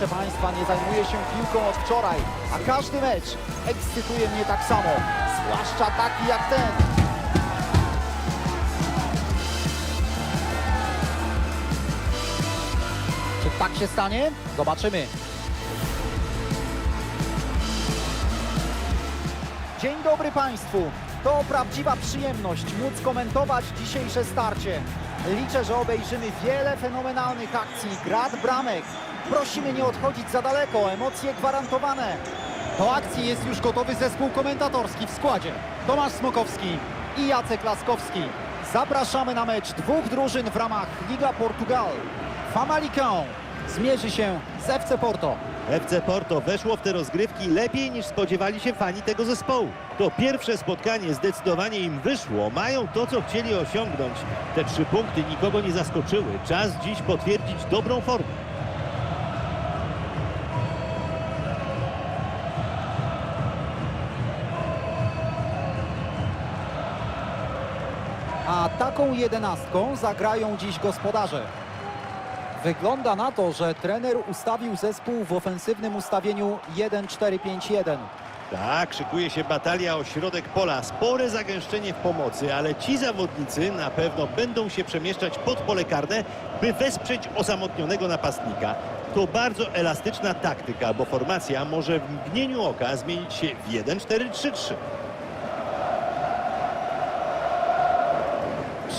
Proszę Państwa, nie zajmuję się piłką od wczoraj, a każdy mecz ekscytuje mnie tak samo, zwłaszcza taki jak ten. Czy tak się stanie? Zobaczymy. Dzień dobry Państwu. To prawdziwa przyjemność móc komentować dzisiejsze starcie. Liczę, że obejrzymy wiele fenomenalnych akcji, grad bramek. Prosimy nie odchodzić za daleko, emocje gwarantowane. Do akcji jest już gotowy zespół komentatorski w składzie. Tomasz Smokowski i Jacek Laskowski. Zapraszamy na mecz dwóch drużyn w ramach Liga Portugal. Famalicão zmierzy się z FC Porto. FC Porto weszło w te rozgrywki lepiej niż spodziewali się fani tego zespołu. To pierwsze spotkanie zdecydowanie im wyszło. Mają to, co chcieli osiągnąć. Te trzy punkty nikogo nie zaskoczyły. Czas dziś potwierdzić dobrą formę. A taką jedenastką zagrają dziś gospodarze. Wygląda na to, że trener ustawił zespół w ofensywnym ustawieniu 1-4-5-1. Tak, szykuje się batalia o środek pola. Spore zagęszczenie w pomocy, ale ci zawodnicy na pewno będą się przemieszczać pod pole karne, by wesprzeć osamotnionego napastnika. To bardzo elastyczna taktyka, bo formacja może w mgnieniu oka zmienić się w 1-4-3-3.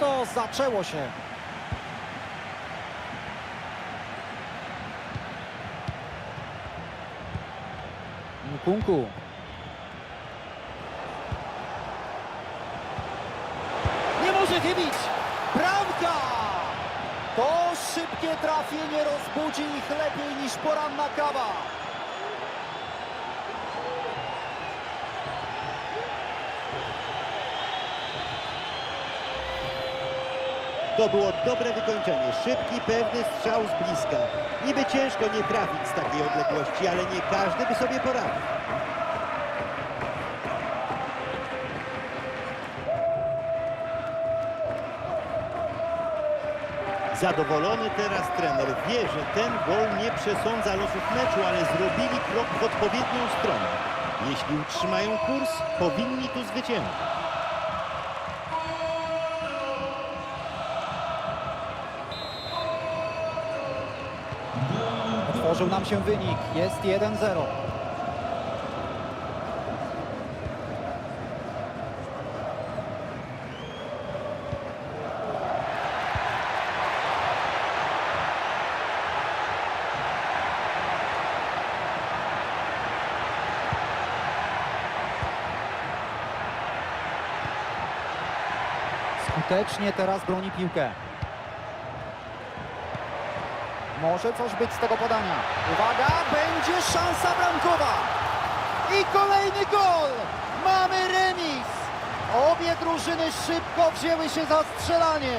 to zaczęło się. Nkunku. Nie może wybić! Bramka! To szybkie trafienie rozbudzi ich lepiej niż poranna kawa. To było dobre wykończenie. Szybki, pewny strzał z bliska. Niby ciężko nie trafić z takiej odległości, ale nie każdy by sobie poradził. Zadowolony teraz trener wie, że ten gol nie przesądza losów meczu, ale zrobili krok w odpowiednią stronę. Jeśli utrzymają kurs, powinni tu zwyciężyć. Otworzył nam się wynik. Jest 1-0. Skutecznie teraz broni piłkę. Może coś być z tego podania. Uwaga, będzie szansa bramkowa. I kolejny gol. Mamy remis. Obie drużyny szybko wzięły się za strzelanie.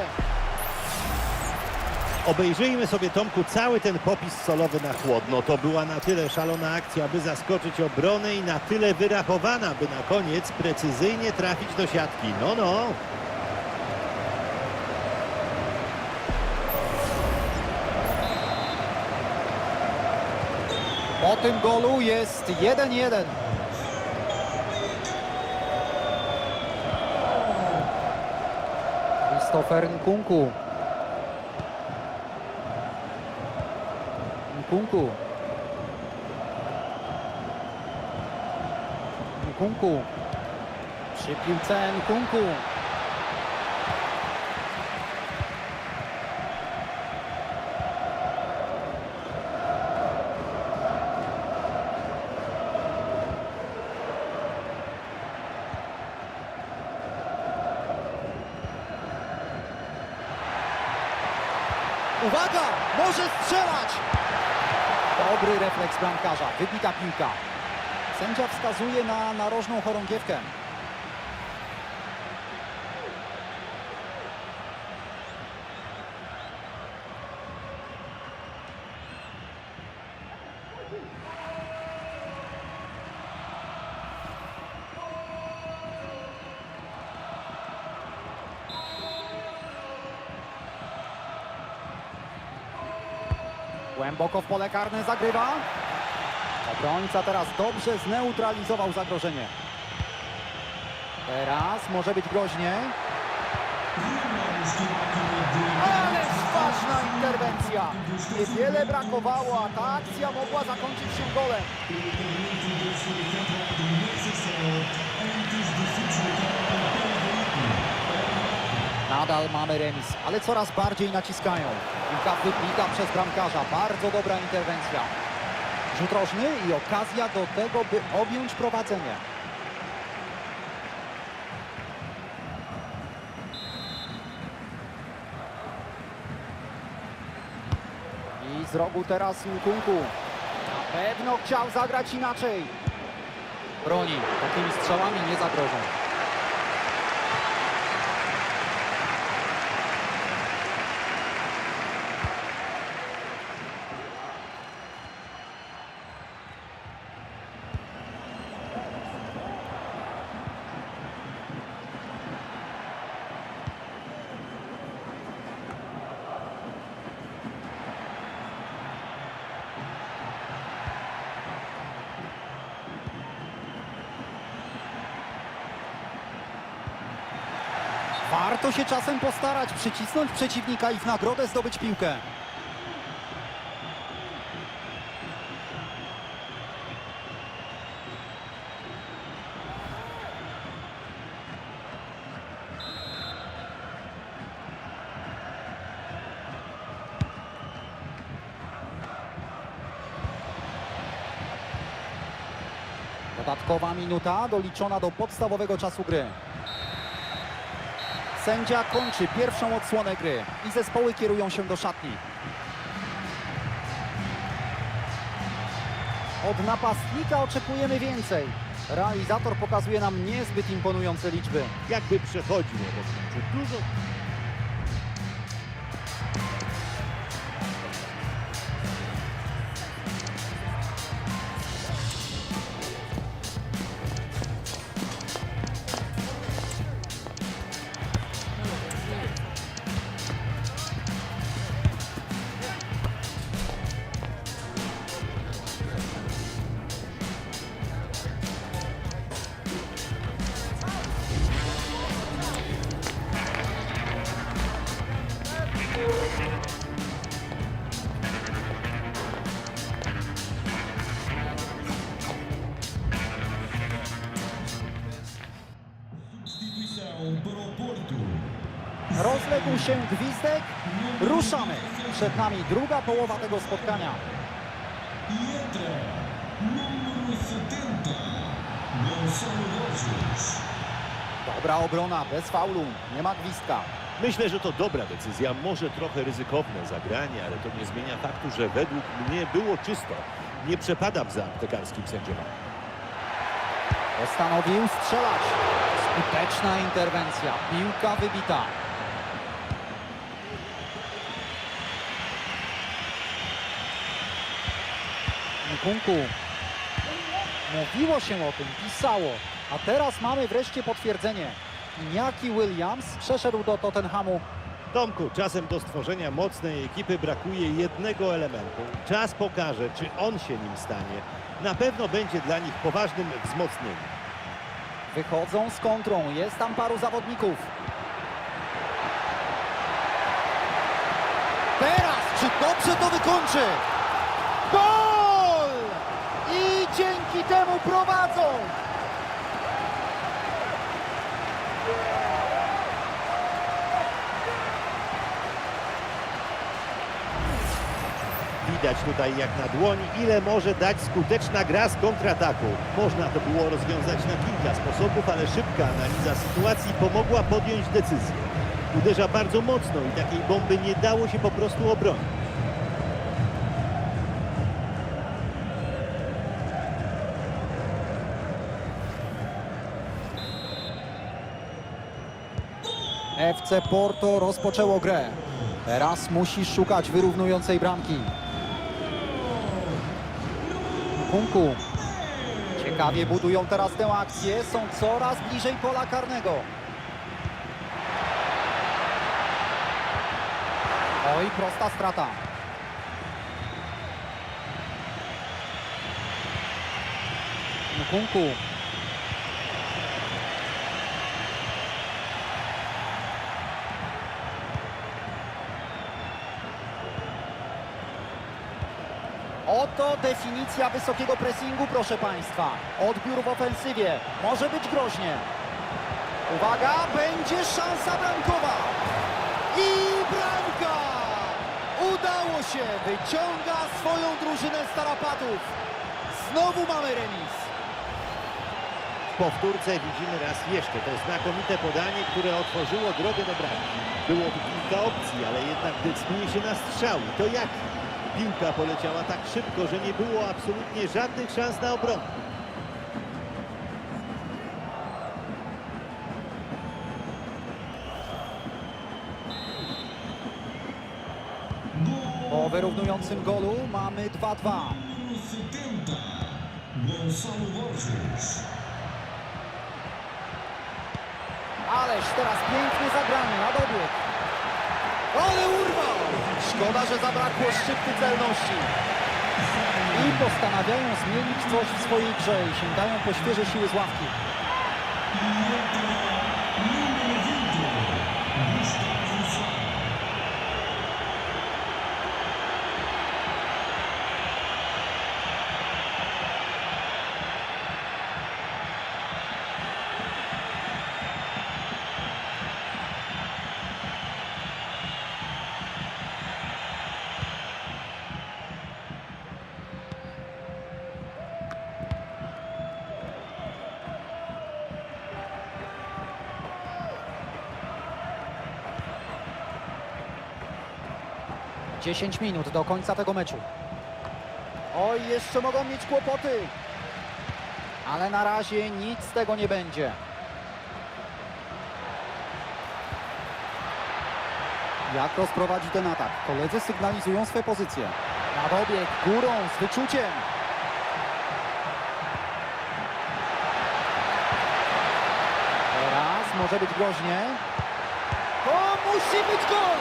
Obejrzyjmy sobie, Tomku, cały ten popis solowy na chłodno. To była na tyle szalona akcja, by zaskoczyć obronę i na tyle wyrachowana, by na koniec precyzyjnie trafić do siatki. No, no. Po tym golu jest 1-1. Christopher Nkunku. Nkunku. Nkunku. Przy piłce Nkunku. Uwaga! Może strzelać! Dobry refleks bramkarza. Wybita piłka. Sędzia wskazuje na narożną chorągiewkę. Głęboko w pole karne zagrywa. Obrońca teraz dobrze zneutralizował zagrożenie. Teraz może być groźnie. Ależ ważna interwencja. Niewiele brakowało, a ta akcja mogła zakończyć się golem. Nadal mamy remis, ale coraz bardziej naciskają. Piłka wybita przez bramkarza. Bardzo dobra interwencja. Rzut rożny i okazja do tego, by objąć prowadzenie. I z rogu teraz Nkunku. Na pewno chciał zagrać inaczej. Broni. Takimi strzałami nie zagrożą. Warto się czasem postarać, przycisnąć przeciwnika i w nagrodę zdobyć piłkę. Dodatkowa minuta doliczona do podstawowego czasu gry. Sędzia kończy pierwszą odsłonę gry i zespoły kierują się do szatni. Od napastnika oczekujemy więcej. Realizator pokazuje nam niezbyt imponujące liczby. Jakby przechodził obok. Dużo Rozległ się gwizdek. Ruszamy. Przed nami druga połowa tego spotkania. Entra número 70, Gonçalo Borges. Dobra obrona, bez faulu. Nie ma gwizdka. Myślę, że to dobra decyzja, może trochę ryzykowne zagranie, ale to nie zmienia faktu, że według mnie było czysto. Nie przepadam za aptekarskim sędziowaniem. Postanowił strzelać. Skuteczna interwencja. Piłka wybita. Nkunku. Mówiło się o tym, pisało. A teraz mamy wreszcie potwierdzenie. Iñaki Williams przeszedł do Tottenhamu. Tomku, czasem do stworzenia mocnej ekipy brakuje jednego elementu. Czas pokaże, czy on się nim stanie. Na pewno będzie dla nich poważnym wzmocnieniem. Wychodzą z kontrą. Jest tam paru zawodników. Teraz, czy dobrze to wykończy? Gol! I dzięki temu prowadzą! Widać tutaj jak na dłoni, ile może dać skuteczna gra z kontrataku. Można to było rozwiązać na kilka sposobów, ale szybka analiza sytuacji pomogła podjąć decyzję. Uderza bardzo mocno i takiej bomby nie dało się po prostu obronić. FC Porto rozpoczęło grę. Teraz musi szukać wyrównującej bramki. Kunku. Ciekawie budują teraz tę akcję. Są coraz bliżej pola karnego. Oj, prosta strata. Kunku. Oto definicja wysokiego pressingu, proszę Państwa. Odbiór w ofensywie. Może być groźnie. Uwaga, będzie szansa bramkowa. I bramka! Udało się, wyciąga swoją drużynę z tarapatów. Znowu mamy remis. W powtórce widzimy raz jeszcze to znakomite podanie, które otworzyło drogę do bramki. Było kilka opcji, ale jednak decyduje się na strzał. To jaki? Piłka poleciała tak szybko, że nie było absolutnie żadnych szans na obronę. Po wyrównującym golu mamy 2-2. Número 70, Gonçalo Borges. Ależ teraz pięknie zagranie na dobieg. Ale urwał! Szkoda, że zabrakło szczypty celności. I postanawiają zmienić coś w swojej grze i sięgają po świeże siły z ławki. 10 minut do końca tego meczu. Oj, jeszcze mogą mieć kłopoty. Ale na razie nic z tego nie będzie. Jak rozprowadzi ten atak? Koledzy sygnalizują swe pozycje. Na dobieg, górą, z wyczuciem. Teraz może być groźnie. To musi być gol!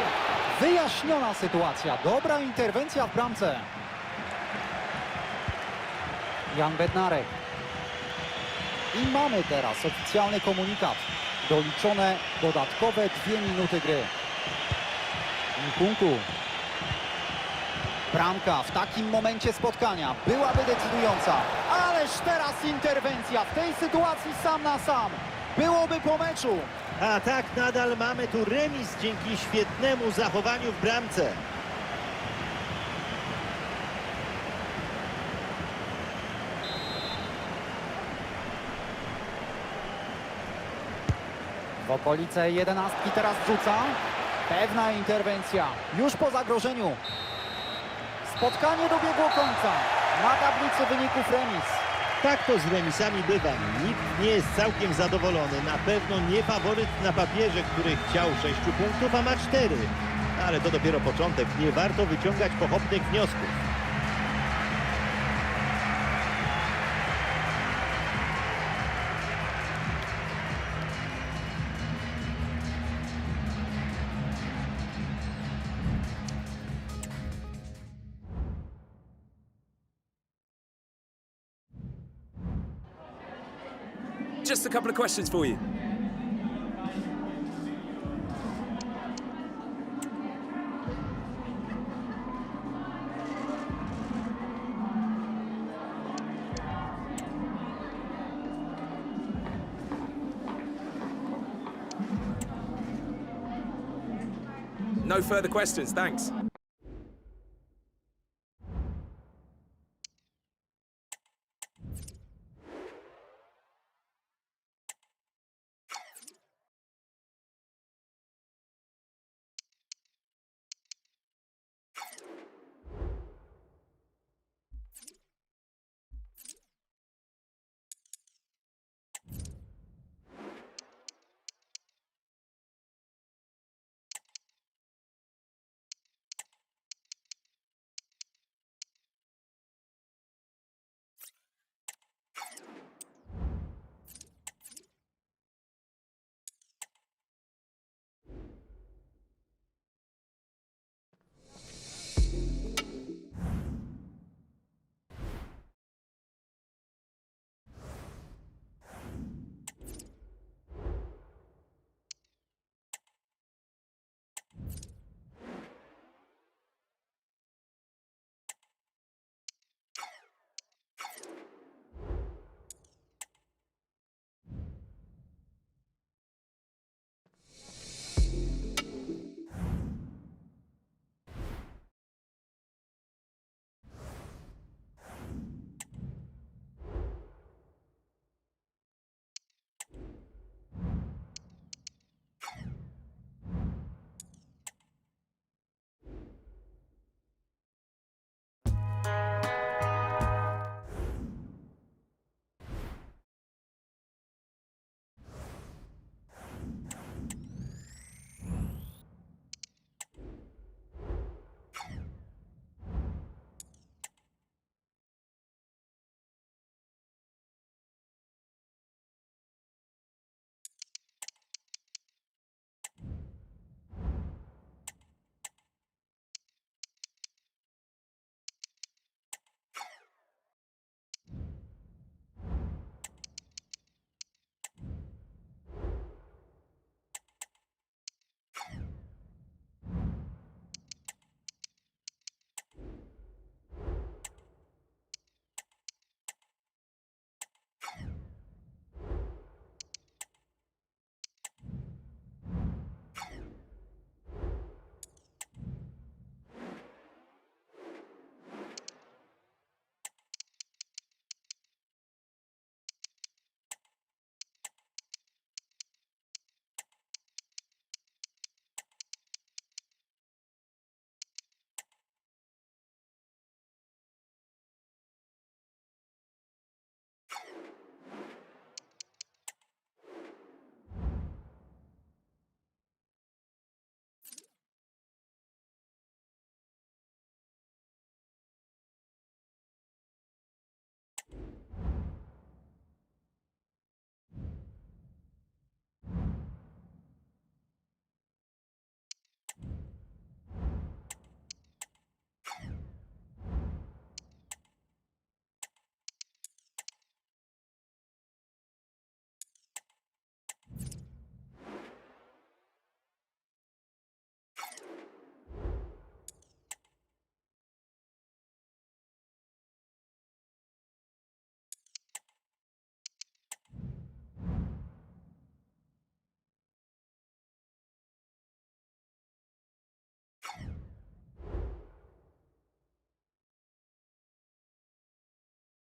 Wyjaśniona sytuacja. Dobra interwencja w bramce. Jan Bednarek. I mamy teraz oficjalny komunikat. Doliczone dodatkowe dwie minuty gry. Nkunku. Bramka w takim momencie spotkania byłaby decydująca. Ależ teraz interwencja w tej sytuacji sam na sam. Byłoby po meczu. A tak nadal mamy tu remis dzięki świetnemu zachowaniu w bramce. W okolice jedenastki teraz wrzuca. Pewna interwencja. Już po zagrożeniu. Spotkanie dobiegło końca. Na tablicy wyników remis. Tak to z remisami bywa. Nikt nie jest całkiem zadowolony. Na pewno nie faworyt na papierze, który chciał 6 punktów, a ma 4. Ale to dopiero początek. Nie warto wyciągać pochopnych wniosków. Just a couple of questions for you. No further questions, thanks.